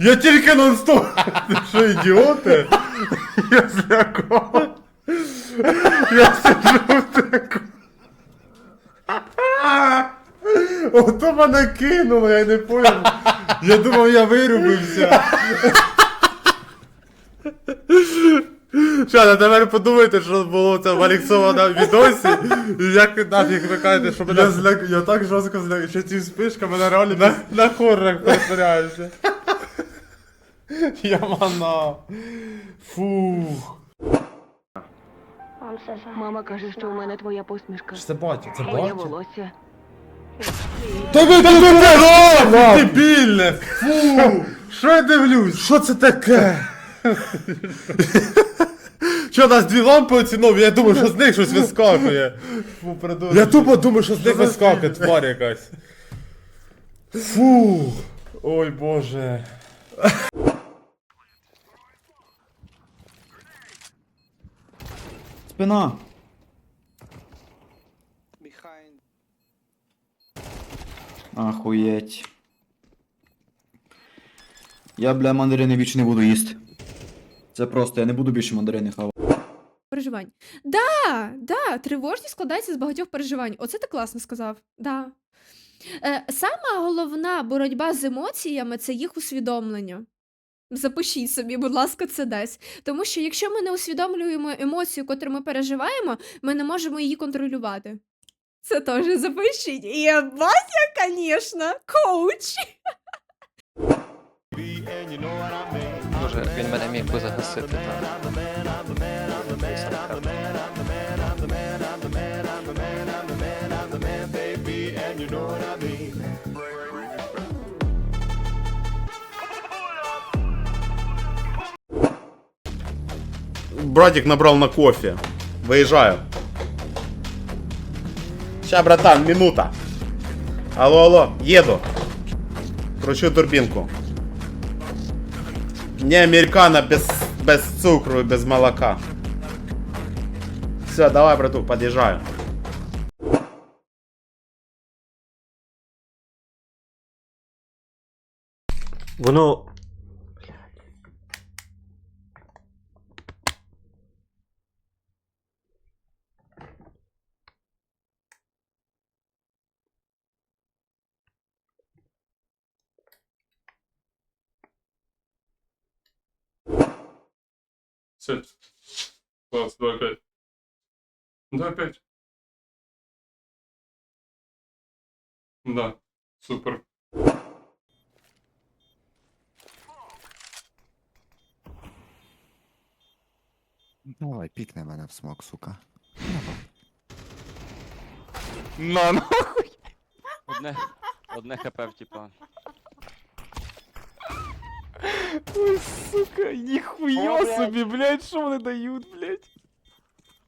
Я, тільки нон-стоп. Ти що, ідіоти? Я злякав. Я сиджу в таку. Ото мене кинуло, я не поняв. Я думав, я вирубився. Що, а тепер подумайте, що було це в Аліксова на відосі, і як нафіг ви кажете, що мене... Я, зляк... я так жорстко зляк, що ці спишка мене реально на, на хоррорах перетворяюся. Я мана. Фух. Мама каже, що у мене твоя посмішка. Це батя, це Моє волосся. Та ви та ви дебільне! Фу! Що я дивлюсь? Що це таке? Що, у нас дві лампи оцінов, я думаю, що з них щось вискакує. Фу, Я тупо думаю, що з них вискакує, тварь якась. Фу. Ой, боже. Спина. Ахуєть. Я, бля, мандарини більше не буду їсти. Це просто, я не буду більше мандарини хавати. Переживань. Да, да, тривожність складається з багатьох переживань. Оце ти класно сказав. Да. Е, сама головна боротьба з емоціями це їх усвідомлення. Запишіть собі, будь ласка, це десь. Тому що якщо ми не усвідомлюємо емоцію, котру ми переживаємо, ми не можемо її контролювати. Це теж запишіть. Єбать я, звісно, коуч. Він мене міг би загасити. Та... Братик набрал на кофе. Выезжаю. Ща, братан, минута. Алло, алло, еду. Кручу турбинку. Не американо без, без цукру и без молока. Все, давай, братух, подъезжаю. Воно. Сядь. Класс, давай опять. Да, опять. Да, супер. Давай, пікни мене в смок, сука. На нахуй! Одне, одне хп в типа. Ой, сука, ніхуя собі, блядь, що вони дають, блядь?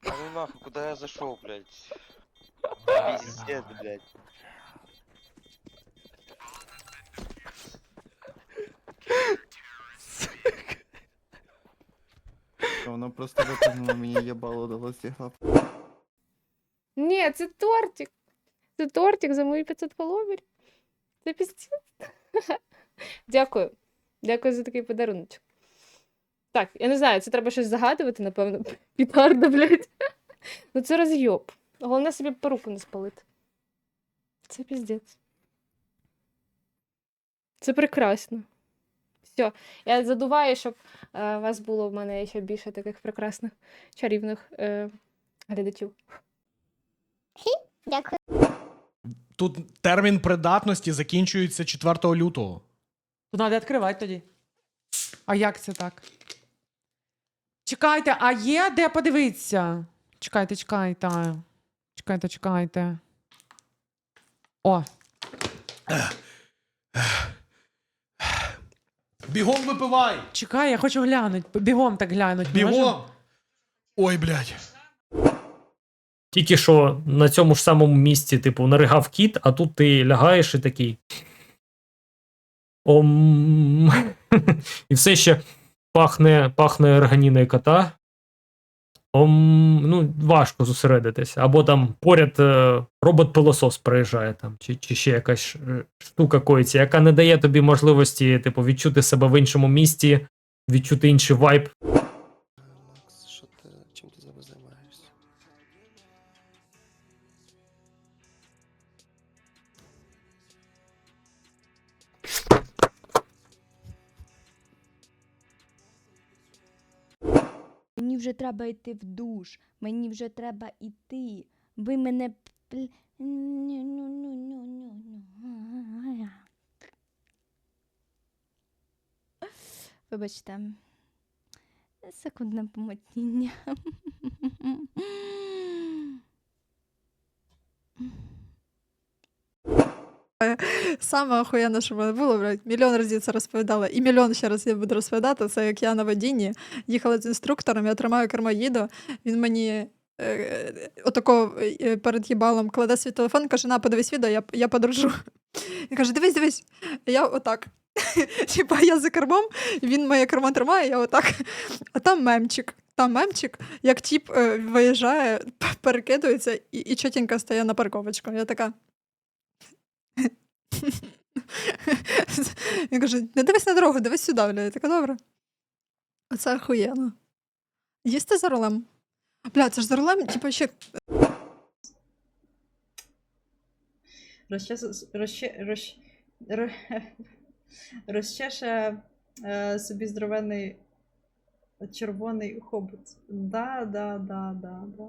А ну нахуй, куда я зашел, блядь? Пиздец, блядь. Воно просто витягнуло мені їбало до стігла. Ні, це тортик. Це тортик за мої 500 фоловерів. Це пістець. Дякую. Дякую за такий подарунок. Так, я не знаю, це треба щось загадувати, напевно. Пітарда, блядь. Ну це розйоб. Головне собі поруку не спалити. Це піздець. Це прекрасно. Все, я задуваю, щоб е, у вас було в мене ще більше таких прекрасних чарівних е, глядачів. Тут термін придатності закінчується 4 лютого. То треба відкривати тоді. А як це так? Чекайте, а є де подивитися? Чекайте, чекайте. Чекайте, чекайте. О, Бігом випивай! чекай, я хочу глянути. Бігом так глянуть. Бігом! Ой, блядь. Тільки що на цьому ж самому місці, типу, наригав кіт, а тут ти лягаєш і такий. Ом. І все ще пахне, пахне органіною кота. ом, ну, важко зосередитися. Або там поряд е, робот-пилосос приїжджає, там, чи, чи ще якась е, штука коїться, яка не дає тобі можливості, типу, відчути себе в іншому місті, відчути інший вайб. Вже треба йти в душ. Мені вже треба йти. Ви мене. Вибачте. Секундне помутніння. Саме охуєнне, що в мене було, блядь, мільйон разів це розповідала. І мільйон ще раз я буду розповідати. Це як я на водінні їхала з інструктором, я тримаю кермо їду. Він мені е, отако е, перед їбалом кладе свій телефон, каже: на, подивись відео, я, я подорожу. Він каже: дивись, дивись. Я отак. Типа я за кермом, він моє кермо тримає, я отак. А там мемчик. Там мемчик, як тіп виїжджає, перекидується і, і чотенько стає на парковочку. Я така. Він каже: не дивись на дорогу, дивись сюди, бля. Я така, добре. Оце охуєнно. Їсти за рулем? Бля, це ж за рулем, типу, ще Розчес... Розче... Розч... Ро... Розчеше е, собі здоровений червоний хобот. Да, да, да, да, да.